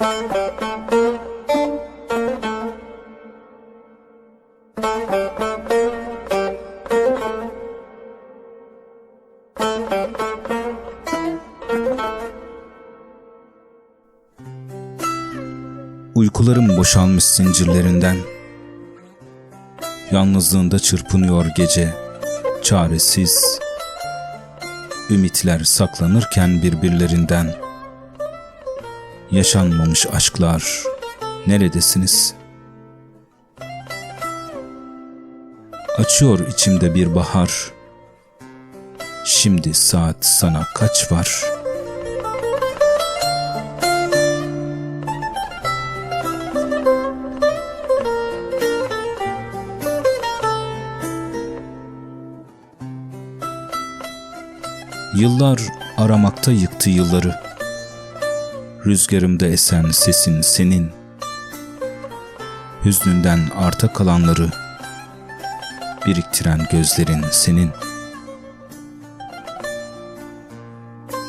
Uykularım boşalmış zincirlerinden. Yalnızlığında çırpınıyor gece, çaresiz. Ümitler saklanırken birbirlerinden. Yaşanmamış aşklar, neredesiniz? Açıyor içimde bir bahar. Şimdi saat sana kaç var?'' Yıllar aramakta yıktı yılları. Rüzgarımda esen sesin senin. Hüznünden arta kalanları biriktiren gözlerin senin.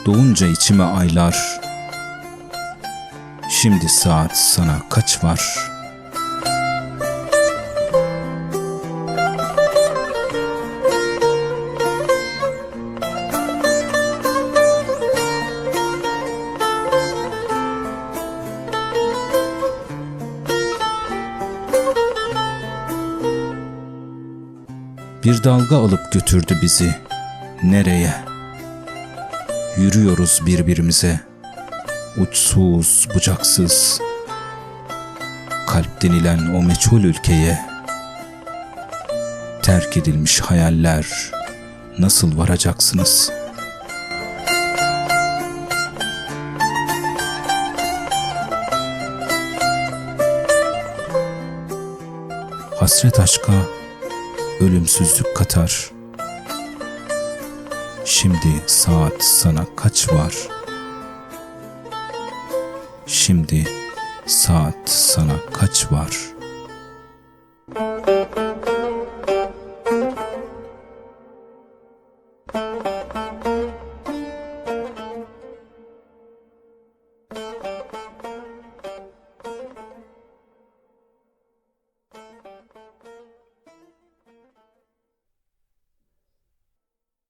Doğunca içime aylar. Şimdi saat sana kaç var?'' Bir dalga alıp götürdü bizi. Nereye? Yürüyoruz birbirimize. Uçsuz, bucaksız. Kalp denilen o meçhul ülkeye. Terk edilmiş hayaller. Nasıl varacaksınız? Hasret aşka ölümsüzlük katar. Şimdi saat sana kaç var? Şimdi saat sana kaç var?